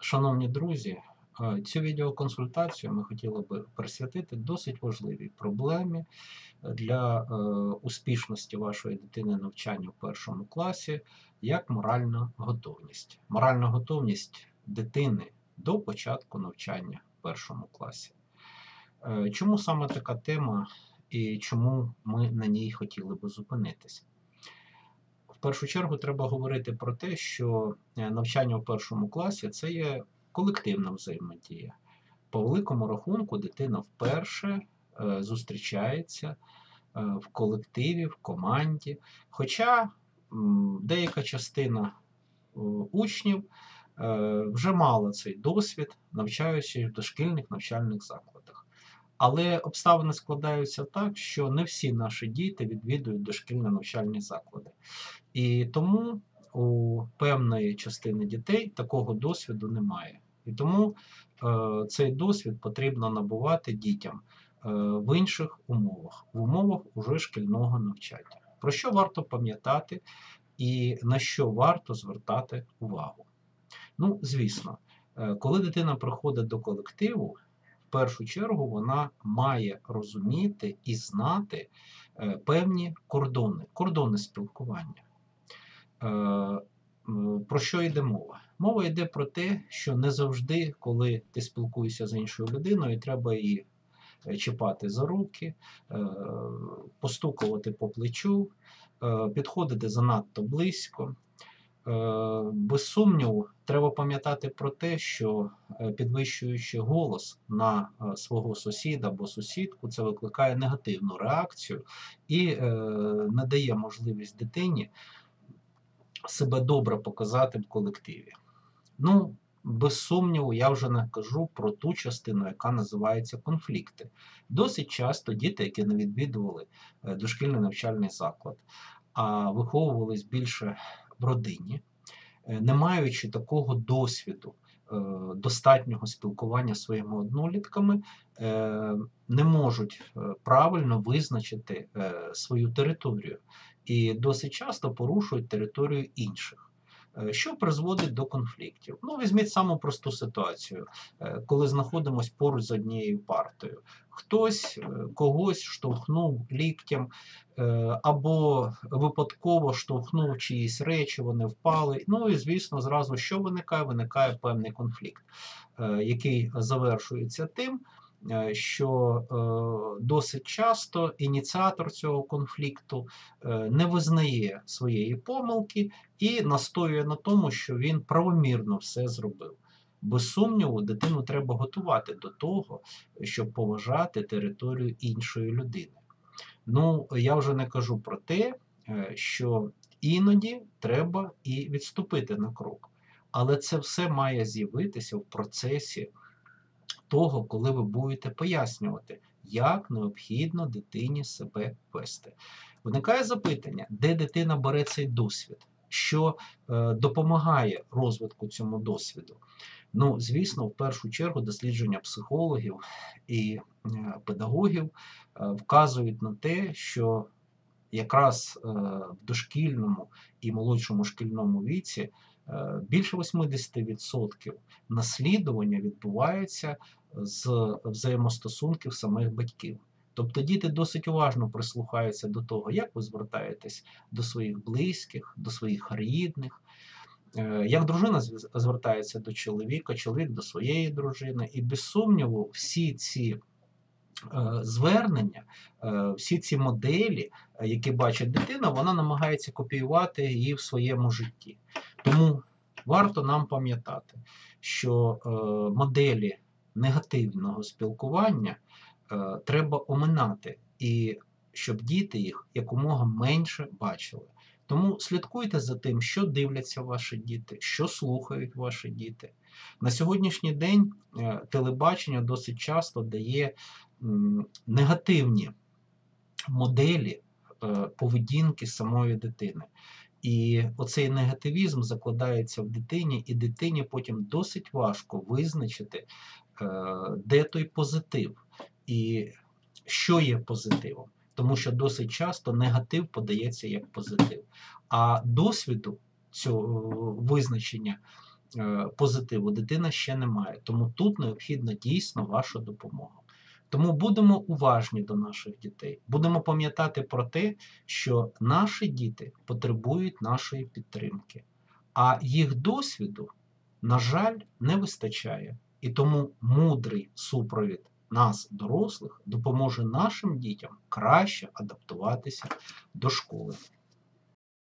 Шановні друзі, е, цю відеоконсультацію ми хотіли би присвятити досить важливій проблемі для е, успішності вашої дитини навчання в першому класі, як моральна готовність. Моральна готовність дитини до початку навчання в першому класі. Е, Чому саме така тема і чому ми на ній хотіли би зупинитися? Першу чергу треба говорити про те, що е, навчання в першому класі це є колективна взаємодія. По великому рахунку, дитина вперше е, зустрічається е, в колективі, в команді. Хоча деяка частина учнів вже мала цей досвід, навчаючись в дошкільних навчальних закладах. Але обставини складаються так, що не всі наші діти відвідують дошкільні навчальні заклади. І тому у певної частини дітей такого досвіду немає. І тому е, цей досвід потрібно набувати дітям е, в інших умовах, в умовах уже шкільного навчання. Про що варто пам'ятати і на що варто звертати увагу? Ну, звісно, е, коли дитина приходить до колективу, в першу чергу вона має розуміти і знати е, певні кордони, кордони спілкування. Е, Про що йде мова? Мова йде про те, що не завжди, коли ти спілкуєшся з іншою людиною, треба її е, чіпати за руки, е, постукувати по плечу, підходити занадто близько. Без сумніву, треба пам'ятати про те, що підвищуючи голос на свого сусіда або сусідку, це викликає негативну реакцію і не дає можливість дитині себе добре показати в колективі. Ну, без сумніву, я вже не кажу про ту частину, яка називається конфлікти. Досить часто діти, які не відвідували е, дошкільний навчальний заклад, а виховувались більше в родині, е, не маючи такого досвіду достатнього спілкування своїми однолітками, е, не можуть е, правильно визначити е, свою територію і досить часто порушують територію інших. е, Що призводить до конфліктів? Ну, візьміть саму просту ситуацію, е, коли знаходимося поруч з однією партою. Хтось е, когось штовхнув ліктям е, або випадково штовхнув чиїсь речі, вони впали. Ну і звісно, зразу що виникає? Виникає певний конфлікт, е, який завершується тим, що досить часто ініціатор цього конфлікту не визнає своєї помилки і настоює на тому, що він правомірно все зробив. Без сумніву, дитину треба готувати до того, щоб поважати територію іншої людини. Ну, я вже не кажу про те, е, що іноді треба і відступити на крок. Але це все має з'явитися в процесі того, коли ви будете пояснювати, як необхідно дитині себе вести. Виникає запитання, де дитина бере цей досвід, що е, допомагає розвитку цьому досвіду. Ну, звісно, в першу чергу дослідження психологів і е, педагогів е, вказують на те, що якраз в дошкільному і молодшому шкільному віці більше 80% наслідування відбувається з взаємостосунків самих батьків. Тобто діти досить уважно прислухаються до того, як ви звертаєтесь до своїх близьких, до своїх рідних, е, як дружина звертається до чоловіка, чоловік до своєї дружини. І без сумніву, всі ці е, звернення, е, всі ці моделі, які бачить дитина, вона намагається копіювати її в своєму житті. Тому варто нам пам'ятати, що моделі негативного спілкування треба оминати, і щоб діти їх якомога менше бачили. Тому слідкуйте за тим, що дивляться ваші діти, що слухають ваші діти. На сьогоднішній день е, телебачення досить часто дає негативні моделі е, поведінки самої дитини. І оцей негативізм закладається в дитині, і дитині потім досить важко визначити, е, де той позитив і що є позитивом. Тому що досить часто негатив подається як позитив. А досвіду цього визначення е, позитиву дитина ще не має. Тому тут необхідна дійсно ваша допомога. Тому будемо уважні до наших дітей. Будемо пам'ятати про те, що наші діти потребують нашої підтримки, а їх досвіду, на жаль, не вистачає. І тому мудрий супровід нас, дорослих, допоможе нашим дітям краще адаптуватися до школи.